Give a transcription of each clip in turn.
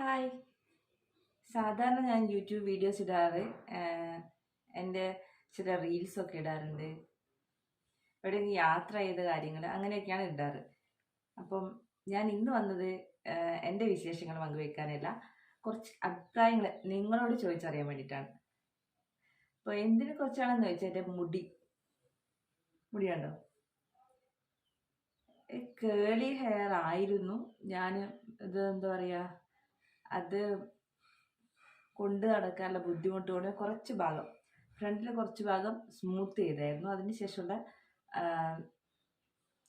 Hi. സാധാരണ ഞാൻ YouTube videos ഇടാറ്. എന്റെ ചില റീൽസൊക്കെ ഇടാറുണ്ട്. എവിടെയെങ്കിലും യാത്ര ചെയ്ത കാര്യങ്ങൾ അങ്ങനെയൊക്കെയാണ് ഇടാറ്. അപ്പം ഞാൻ ഇന്ന് വന്നത് എന്റെ വിശേഷങ്ങൾ പങ്കുവെക്കാനല്ല കുറച്ച് അഭിപ്രായങ്ങൾ നിങ്ങളോട് ചോദിച്ചറിയാൻ വേണ്ടിയിട്ടാണ്. അപ്പോൾ എന്തിനെ കുറിച്ചാണെന്ന് ചോദിച്ചാൽ എന്റെ മുടി. മുടിയുണ്ടോ? കേളി ഹെയർ ആയിരുന്നു. ഞാൻ ഇത് എന്താ പറയുക അത് കൊണ്ട് നടക്കാനുള്ള ബുദ്ധിമുട്ട് കൊണ്ട് കുറച്ച് ഭാഗം. ഫ്രണ്ടിലെ കുറച്ച് ഭാഗം സ്മൂത്ത് ചെയ്തായിരുന്നു. അതിന് ശേഷമുള്ള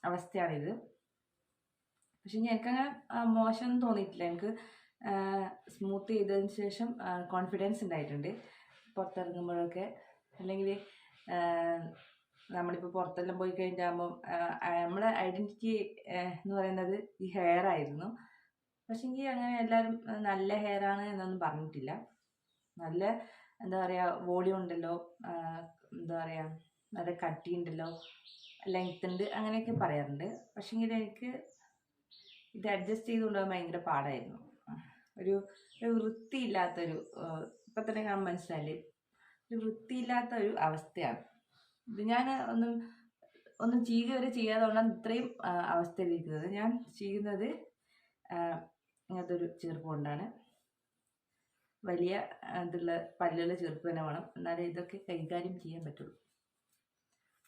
അവസ്ഥയാണിത്. പക്ഷെ എനിക്കങ്ങനെ മോശം തോന്നിയിട്ടില്ല. എനിക്ക് സ്മൂത്ത് ചെയ്തതിന് ശേഷം കോൺഫിഡൻസ് ഉണ്ടായിട്ടുണ്ട്. പുറത്തിറങ്ങുമ്പോഴൊക്കെ. അല്ലെങ്കിൽ നമ്മളിപ്പോൾ പുറത്തെല്ലാം പോയി കഴിഞ്ഞാകുമ്പം നമ്മളെ ഐഡന്റിറ്റി എന്ന് പറയുന്നത് ഈ ഹെയർ ആയിരുന്നു. പക്ഷെങ്കിൽ അങ്ങനെ എല്ലാവരും നല്ല ഹെയർ ആണ് എന്നൊന്നും പറഞ്ഞിട്ടില്ല. നല്ല എന്താ പറയുക വോളിയം ഉണ്ടല്ലോ എന്താ പറയുക നല്ല കട്ടി ഉണ്ടല്ലോ ലെങ്ത് ഉണ്ട് അങ്ങനെയൊക്കെ പറയാറുണ്ട്. പക്ഷെങ്കിൽ എനിക്ക് ഇത് അഡ്ജസ്റ്റ് ചെയ്ത് കൊണ്ടുപോകാൻ ഭയങ്കര പാടായിരുന്നു. ഒരു ഒരു വൃത്തിയില്ലാത്തൊരു ഇപ്പം തന്നെ കാണാൻ മനസ്സിലായില്ലേ? ഒരു വൃത്തിയില്ലാത്ത ഒരു അവസ്ഥയാണ്. ഇത് ഞാൻ ഒന്നും ഒന്നും ചെയ്യുക വരെ ചെയ്യാതെ കൊണ്ടാണ് ഇത്രയും അവസ്ഥയിലിരിക്കുന്നത്. ഞാൻ ചെയ്യുന്നത് ഒരു ചീർപ്പ് കൊണ്ടാണ്. വലിയ ഇതുള്ള പല്ലുള്ള ചീർപ്പ് തന്നെ വേണം. എന്നാലേ ഇതൊക്കെ കൈകാര്യം ചെയ്യാൻ പറ്റുള്ളൂ.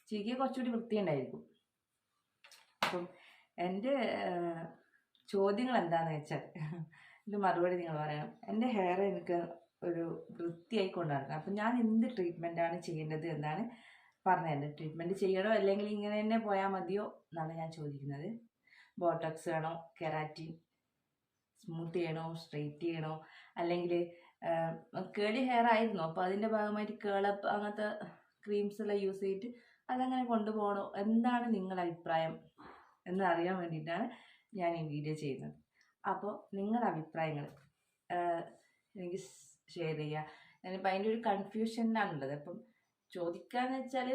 ചീകിയ കുറച്ചുകൂടി വൃത്തിയുണ്ടായിരിക്കും. അപ്പം എന്റെ ചോദ്യങ്ങൾ എന്താണെന്ന് വെച്ചാൽ ഇത് മറുപടി നിങ്ങൾ പറയണം. എന്റെ ഹെയർ എനിക്ക് ഒരു വൃത്തിയായി കൊണ്ടുനടക്കണം അപ്പം ഞാൻ എന്ത് ട്രീറ്റ്മെന്റാണ് ചെയ്യേണ്ടത് എന്നാണ് പറഞ്ഞത്. ട്രീറ്റ്മെന്റ് ചെയ്യണോ അല്ലെങ്കിൽ ഇങ്ങനെ തന്നെ പോയാൽ മതിയോ എന്നാണ് ഞാൻ ചോദിക്കുന്നത്. ബോട്ടോക്സ് വേണോ? കെറാറ്റിൻ സ്മൂത്ത് ചെയ്യണോ സ്ട്രെയിറ്റ് ചെയ്യണോ? അല്ലെങ്കിൽ കേളി ഹെയർ ആയിരുന്നു. അപ്പോൾ അതിന്റെ ഭാഗമായിട്ട് കേളപ്പ് അങ്ങനത്തെ ക്രീംസ് എല്ലാം യൂസ് ചെയ്തിട്ട് അതങ്ങനെ കൊണ്ടുപോകണോ? എന്താണ് നിങ്ങളുടെ അഭിപ്രായം എന്ന് അറിയാൻ വേണ്ടിയിട്ടാണ് ഞാൻ ഈ വീഡിയോ ചെയ്യുന്നത്. അപ്പോൾ നിങ്ങളുടെ അഭിപ്രായങ്ങൾ എനിക്ക് ഷെയർ ചെയ്യുക ഞാനിപ്പോൾ അതിന്റെ ഒരു കൺഫ്യൂഷനിലാണുള്ളത് അപ്പം ചോദിക്കാന്ന് വെച്ചാൽ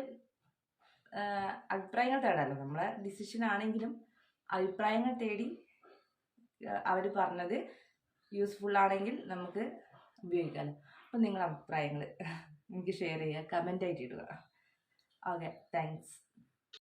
അഭിപ്രായങ്ങൾ തേടാമല്ലോ നമ്മളെ ഡിസിഷൻ ആണെങ്കിലും അഭിപ്രായങ്ങൾ തേടി അവർ പറഞ്ഞത് യൂസ്ഫുൾ ആണെങ്കിൽ നമുക്ക് ഉപയോഗിക്കാം അപ്പം നിങ്ങളുടെ അഭിപ്രായങ്ങൾ എനിക്ക് ഷെയർ ചെയ്യുക കമന്റ് ആയിട്ട് ഇടുക. Okay thanks